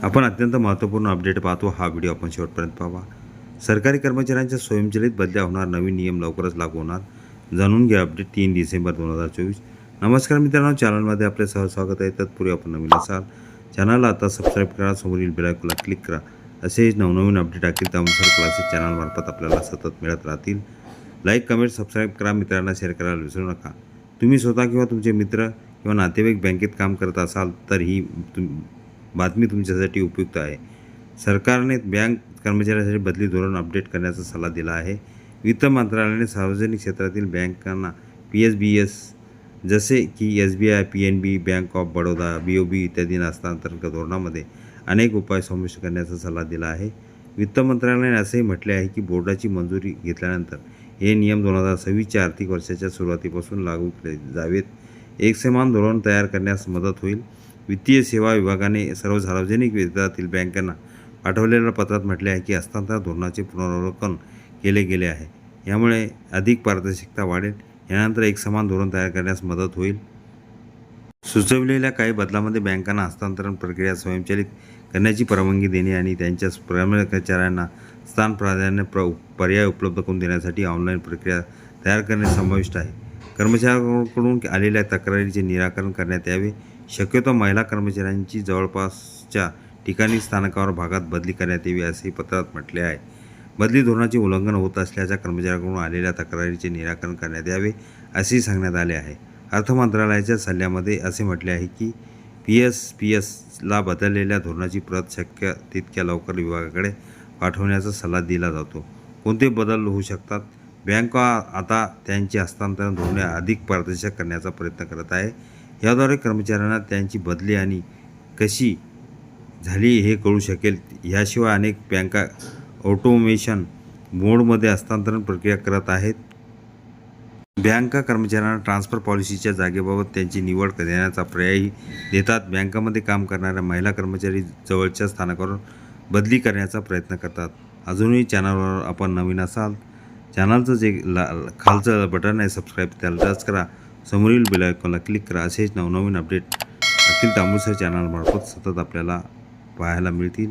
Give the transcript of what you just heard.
आपण अत्यंत महत्त्वपूर्ण अपडेट पाहतो. हा व्हिडिओ आपण शेवटपर्यंत पाहावा. सरकारी कर्मचाऱ्यांच्या स्वयंचलित बदल्या होणार. नवीन नियम लवकरच लागू होणार. जाणून घ्या अपडेट तीन डिसेंबर दोन हजार चोवीस. नमस्कार मित्रांनो. चॅनलमध्ये आपले सहस्वागत आहे. तत्पूर्वी आपण नवीन असाल चॅनलला आता सबस्क्राईब करा. समोरील बेलायकोला क्लिक करा. असेच नवनवीन अपडेट टाकेल त्यानुसार क्लासेस चॅनलमार्फत आपल्याला सतत मिळत राहतील. लाईक कमेंट सबस्क्राईब करा. मित्रांना शेअर करायला विसरू नका. तुम्ही स्वतः किंवा तुमचे मित्र किंवा नातेवाईक बँकेत काम करत असाल तर ही तुम बातमी तुमच्यासाठी उपयुक्त आहे. सरकारने बँक कर्मचाऱ्यांसाठी बदली धोरण अपडेट करण्याचा सल्ला दिला आहे. वित्त मंत्रालयाने सार्वजनिक क्षेत्रातील बँकांना पी एस बी एस जसे की S B I P N B bank of Baroda B O B इत्यादी हस्तांतरण धोरणामध्ये अनेक उपाय समाविष्ट करण्याचा सल्ला दिला आहे. वित्त मंत्रालयाने असेही म्हटले आहे की बोर्डाची मंजुरी घेतल्यानंतर हे नियम दोन हजार सव्वीसच्या आर्थिक वर्षाच्या सुरुवातीपासून लागू केले जावेत. एक समान धोरण तयार करण्यास मदत होईल. वित्तीय सेवा विभागाने सर्व सार्वजनिक क्षेत्रातील बँकांना पाठवलेल्या पत्रात म्हटले आहे की हस्तांतरण धोरणाचे पुनरावलोकन केले गेले आहे. यामुळे अधिक पारदर्शकता वाढेल. यानंतर एक समान धोरण तयार करण्यास मदत होईल. सुचवलेल्या काही बदलामध्ये बँकांना हस्तांतरण प्रक्रिया स्वयंचलित करण्याची परवानगी देणे आणि त्यांच्या कर्मचाऱ्यांना स्थान प्राधान्य प्र पर्याय उपलब्ध करून देण्यासाठी ऑनलाईन प्रक्रिया तयार करणे समाविष्ट आहे. कर्मचाऱ्यांकडून आलेल्या तक्रारीचे निराकरण करण्यात यावे. शक्यतो महिला कर्मचाऱ्यांची जवळपासच्या ठिकाणी स्थानकावर भागात बदली करण्यात यावी असेही पत्रात म्हटले आहे. बदली धोरणाचे उल्लंघन होत असल्याच्या कर्मचाऱ्यांकडून आलेल्या तक्रारीचे निराकरण करण्यात यावे असेही सांगण्यात आले आहे. अर्थ मंत्रालयाच्या सल्ल्यामध्ये असे म्हटले आहे की पी एस पी एसला बदललेल्या धोरणाची प्रत शक्य तितक्या लवकर विभागाकडे पाठवण्याचा सल्ला दिला जातो. कोणते बदल होऊ शकतात? बँका आता त्यांची हस्तांतरण धोरणे अधिक पारदर्शक करण्याचा प्रयत्न करत आहे. याद्वारे कर्मचाऱ्यांना त्यांची बदली आणि कशी झाली हे कळू शकेल. याशिवाय अनेक बँका ऑटोमेशन मोडमध्ये हस्तांतरण प्रक्रिया करत आहेत. बँका कर्मचाऱ्यांना ट्रान्सफर पॉलिसीच्या जागेबाबत त्यांची निवड देण्याचा पर्यायही देतात. बँकामध्ये काम करणाऱ्या महिला कर्मचारी जवळच्या स्थानकावर बदली करण्याचा प्रयत्न करतात. अजूनही चॅनलवर आपण नवीन असाल चॅनलचं जे ला खालचं बटन आहे सबस्क्राईब त्याला टच करा. समोरील बेल आयकॉनला क्लिक करा असेच नवनवीन अपडेट अखिल तांबूसर चॅनलमार्फत सतत आपल्याला पाहायला मिळतील.